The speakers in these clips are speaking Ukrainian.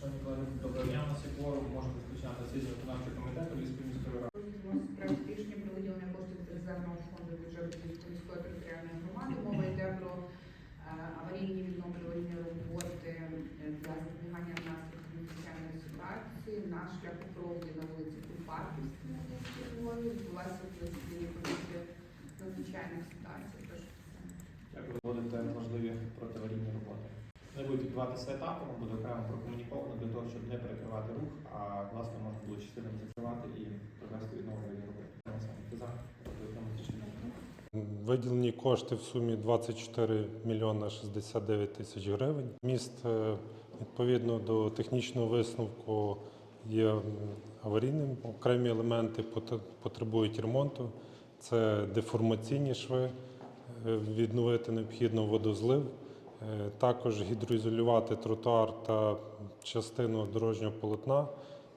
Шановні колеги, доброго дня. У нас є кворум, можемо розпочинати засідання виконавчого комітету Львівської міської ради. Проект рішення про коштів з резервного фонду бюджету міської територіальної громади. Мова йде про е, аварійні відновлювальні роботи е, для запобігання наслідків надзвичайної ситуації на шляхопроводі на вулиці Кульпарківській на місті Львові. Відбулася в засіданні комісії надзвичайних ситуацій. Тож будуть відбуватися етапами, буде окремо прокомуніковано для того, щоб не перекривати рух, а власне можна було частинами закривати і провести відновлювальні роботи. Виділені кошти в сумі 24 мільйона 69 тисяч гривень. Міст е, відповідно до технічного висновку є аварійним. Окремі елементи потребують ремонту. Це деформаційні шви, е, відновити необхідно водозлив, також гідроізолювати тротуар та частину дорожнього полотна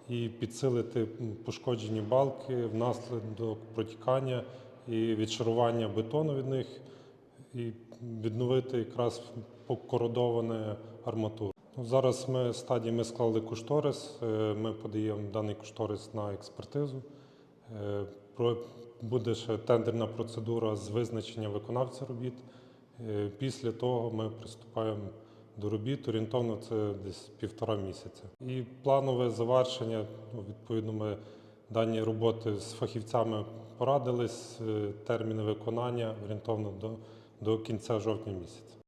і підсилити пошкоджені балки внаслідок протікання і відшарування бетону від них, і відновити якраз покородоване арматуру. Ну, Зараз ми в стадії ми склали кошторис. е, Ми подаємо даний кошторис на експертизу. Е, Буде ще тендерна процедура з визначення виконавця робіт. Е, Після того ми приступаємо до робіт. Орієнтовно це десь півтора місяця. І планове завершення. Ну, відповідно, ми дані роботи з фахівцями порадились. е, Терміни виконання орієнтовно до, до кінця жовтня місяця.